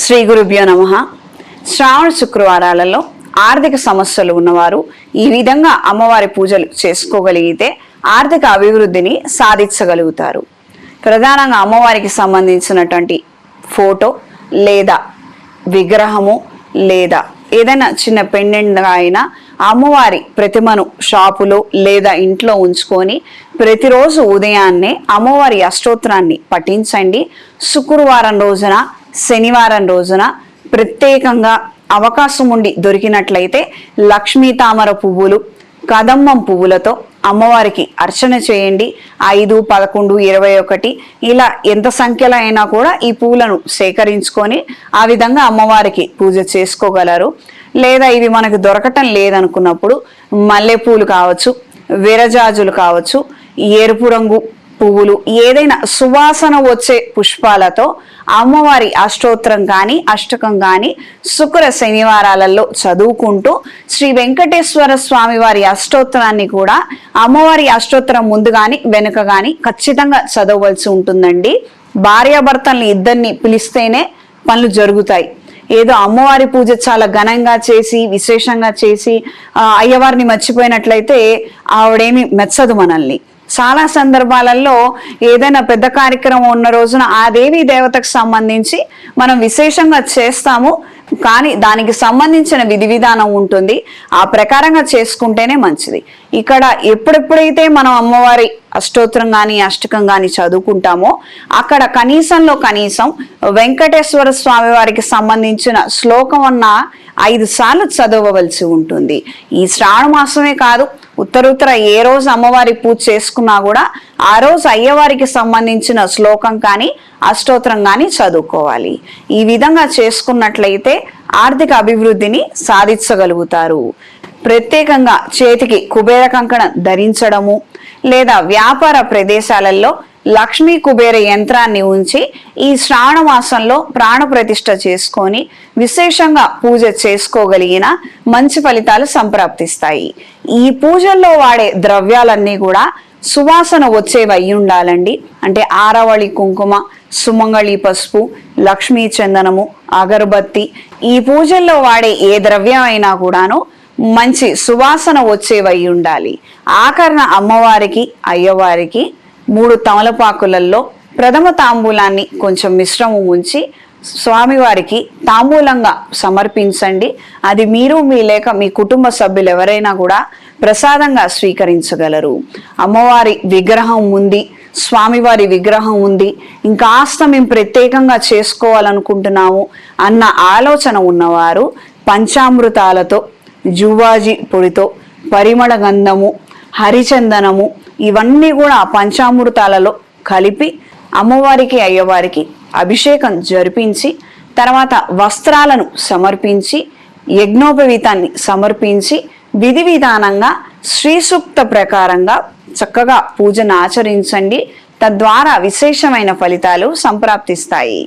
శ్రీ గురుభ్యో నమ. శ్రావణ శుక్రవారాలలో ఆర్థిక సమస్యలు ఉన్నవారు ఈ విధంగా అమ్మవారి పూజలు చేసుకోగలిగితే ఆర్థిక అభివృద్ధిని సాధించగలుగుతారు. ప్రధానంగా అమ్మవారికి సంబంధించినటువంటి ఫోటో లేదా విగ్రహము లేదా ఏదైనా చిన్న పెండెంట్గా అయినా అమ్మవారి ప్రతిమను షాపులో లేదా ఇంట్లో ఉంచుకొని ప్రతిరోజు ఉదయాన్నే అమ్మవారి అష్టోత్తరాన్ని పఠించండి. శుక్రవారం రోజున శనివారం రోజున ప్రత్యేకంగా అవకాశం ఉండి దొరికినట్లయితే లక్ష్మీ తామర పువ్వులు కదమ్మం పువ్వులతో అమ్మవారికి అర్చన చేయండి. ఐదు పదకొండు ఇరవై ఒకటి ఇలా ఎంత సంఖ్యలో అయినా కూడా ఈ పువ్వులను సేకరించుకొని ఆ విధంగా అమ్మవారికి పూజ చేసుకోగలరు. లేదా ఇవి మనకు దొరకటం లేదనుకున్నప్పుడు మల్లెపూలు కావచ్చు విరజాజులు కావచ్చు ఎరుపు రంగు పువ్వులు ఏదైనా సువాసన వచ్చే పుష్పాలతో అమ్మవారి అష్టోత్తరం కానీ అష్టకం కానీ శుక్ర శనివారాలలో చదువుకుంటూ శ్రీ వెంకటేశ్వర స్వామి వారి అష్టోత్తరాన్ని కూడా అమ్మవారి అష్టోత్తరం ముందు కానీ వెనుక కానీ ఖచ్చితంగా చదవవలసి ఉంటుందండి. భార్యాభర్తల్ని ఇద్దరిని పిలిస్తేనే పనులు జరుగుతాయి. ఏదో అమ్మవారి పూజ చాలా ఘనంగా చేసి విశేషంగా చేసి అయ్యవారిని మర్చిపోయినట్లయితే ఆవిడేమి మెచ్చదు మనల్ని. చాలా సందర్భాలలో ఏదైనా పెద్ద కార్యక్రమం ఉన్న రోజున ఆ దేవి దేవతకు సంబంధించి మనం విశేషంగా చేస్తాము కానీ దానికి సంబంధించిన విధి విధానం ఉంటుంది. ఆ ప్రకారంగా చేసుకుంటేనే మంచిది. ఇక్కడ ఎప్పుడెప్పుడైతే మనం అమ్మవారి అష్టోత్తరం కానీ అష్టకం కానీ చదువుకుంటామో అక్కడ కనీసంలో కనీసం వెంకటేశ్వర స్వామి వారికి సంబంధించిన శ్లోకం అన్న ఐదు సార్లు చదవవలసి ఉంటుంది. ఈ శ్రావణ మాసమే కాదు ఉత్తరుత్తర ఏ రోజు అమ్మవారి పూజ చేసుకున్నా కూడా ఆ రోజు అయ్యవారికి సంబంధించిన శ్లోకం కానీ అష్టోత్తరం కానీ చదువుకోవాలి. ఈ విధంగా చేసుకున్నట్లయితే ఆర్థిక అభివృద్ధిని సాధించగలుగుతారు. ప్రత్యేకంగా చేతికి కుబేర కంకణం ధరించడము లేదా వ్యాపార ప్రదేశాలలో లక్ష్మీ కుబేర యంత్రాన్ని ఉంచి ఈ శ్రావణ మాసంలో చేసుకొని విశేషంగా పూజ చేసుకోగలిగిన మంచి ఫలితాలు సంప్రాప్తిస్తాయి. ఈ పూజల్లో వాడే ద్రవ్యాలన్నీ కూడా సువాసన వచ్చేవి అయి ఉండాలండి. అంటే ఆరవళి కుంకుమ సుమంగళి పసుపు లక్ష్మీ చందనము అగరబత్తి ఈ పూజల్లో వాడే ఏ ద్రవ్యం అయినా కూడాను మంచి సువాసన వచ్చేవై ఉండాలి. ఆకరణ అమ్మవారికి అయ్యవారికి మూడు తమలపాకులలో ప్రథమ తాంబూలాన్ని కొంచెం మిశ్రమం ఉంచి స్వామివారికి తాంబూలంగా సమర్పించండి. అది మీరు మీ లేక మీ కుటుంబ సభ్యులు ఎవరైనా కూడా ప్రసాదంగా స్వీకరించగలరు. అమ్మవారి విగ్రహం ఉంది స్వామివారి విగ్రహం ఉంది. ఇంకాస్త మేము ప్రత్యేకంగా చేసుకోవాలనుకుంటున్నాము అన్న ఆలోచన ఉన్నవారు పంచామృతాలతో జువాజీ పొడితో పరిమళ గంధము హరిచందనము ఇవన్నీ కూడా పంచామృతాలలో కలిపి అమ్మవారికి అయ్యవారికి అభిషేకం జరిపించి తర్వాత వస్త్రాలను సమర్పించి యజ్ఞోపవీతాన్ని సమర్పించి విధి విధానంగా శ్రీసూక్త ప్రకారంగా చక్కగా పూజను ఆచరించండి. తద్వారా విశేషమైన ఫలితాలు సంప్రాప్తిస్తాయి.